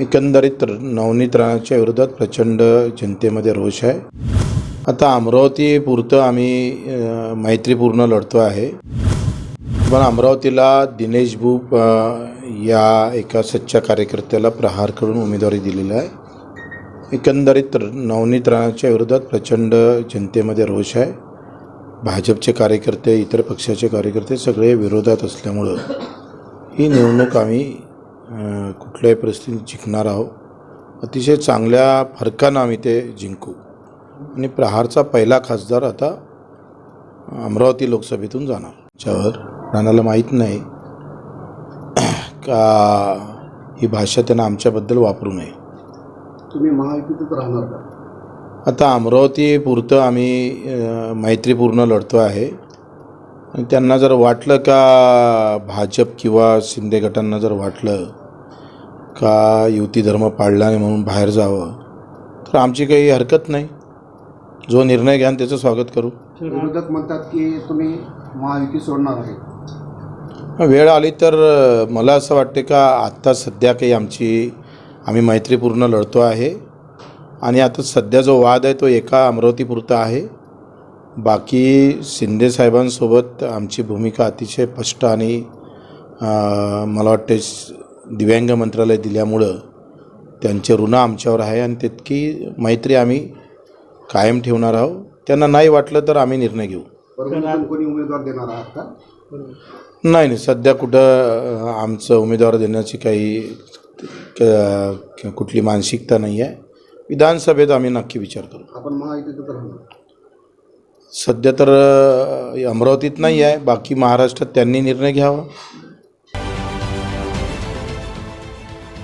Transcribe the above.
एकंदरीत नवनीत राणाच्या विरोधात प्रचंड जनतेमध्ये रोष आहे. आता अमरावती पुरतं आम्ही मैत्रीपूर्ण लढतो आहे. पण अमरावतीला दिनेश भूप या एका सच्च्या कार्यकर्त्याला प्रहार करून उमेदवारी दिलेला आहे. एकंदरीत नवनीत राणाच्या विरोधात प्रचंड जनतेमध्ये रोष आहे. भाजपचे कार्यकर्ते इतर पक्षाचे कार्यकर्ते सगळे विरोधात असल्यामुळं ही निवडणूक आम्ही कुठल्याही परिस्थितीत जिंकणार आहोत. अतिशय चांगल्या फरकानं आम्ही ते जिंकू. आणि प्रहारचा पहिला खासदार आता अमरावती लोकसभेतून जाणार. त्याच्यावर राणाला माहीत नाही का ही भाषा त्यांना आमच्याबद्दल वापरू नये. तुम्ही महायुतीतच राहणार का? आता अमरावती पुरतं आम्ही मैत्रीपूर्ण लढतो आहे. आणि त्यांना जर वाटलं का भाजप किंवा शिंदे गटांना जर वाटलं का युती धर्म पाळला नाही म्हणून बाहेर जावं? तर आमची काही हरकत नाही. जो निर्णय घ्याल त्याचं स्वागत करू. विरोधक म्हणतात की तुम्ही महायुती सोडणार आहे. वेळ आली तर मला असं वाटते का आत्ता सध्या काही आमची आम्ही मैत्रीपूर्ण लढतो आहे. आणि आता सध्या जो वाद आहे तो एका अमरावतीपुरता आहे. बाकी शिंदे साहेबांसोबत आमची भूमिका अतिशय स्पष्ट आणि मला वाटते दिव्यांग मंत्रालय दिल्यामुळं त्यांचे ऋण आमच्यावर आहे आणि तितकी मैत्री आम्ही कायम ठेवणार आहोत. त्यांना नाही वाटलं तर आम्ही निर्णय घेऊ. कोणी उमेदवार देणार आहात का? नाही नाही. सध्या कुठं आमचं उमेदवार देण्याची काही क- कुठली मानसिकता नाही आहे. विधानसभेत आम्ही नक्की विचार करू. आपण राहणार. सध्या तर अ, अमरावतीत नाही आहे. बाकी महाराष्ट्रात त्यांनी निर्णय घ्यावा.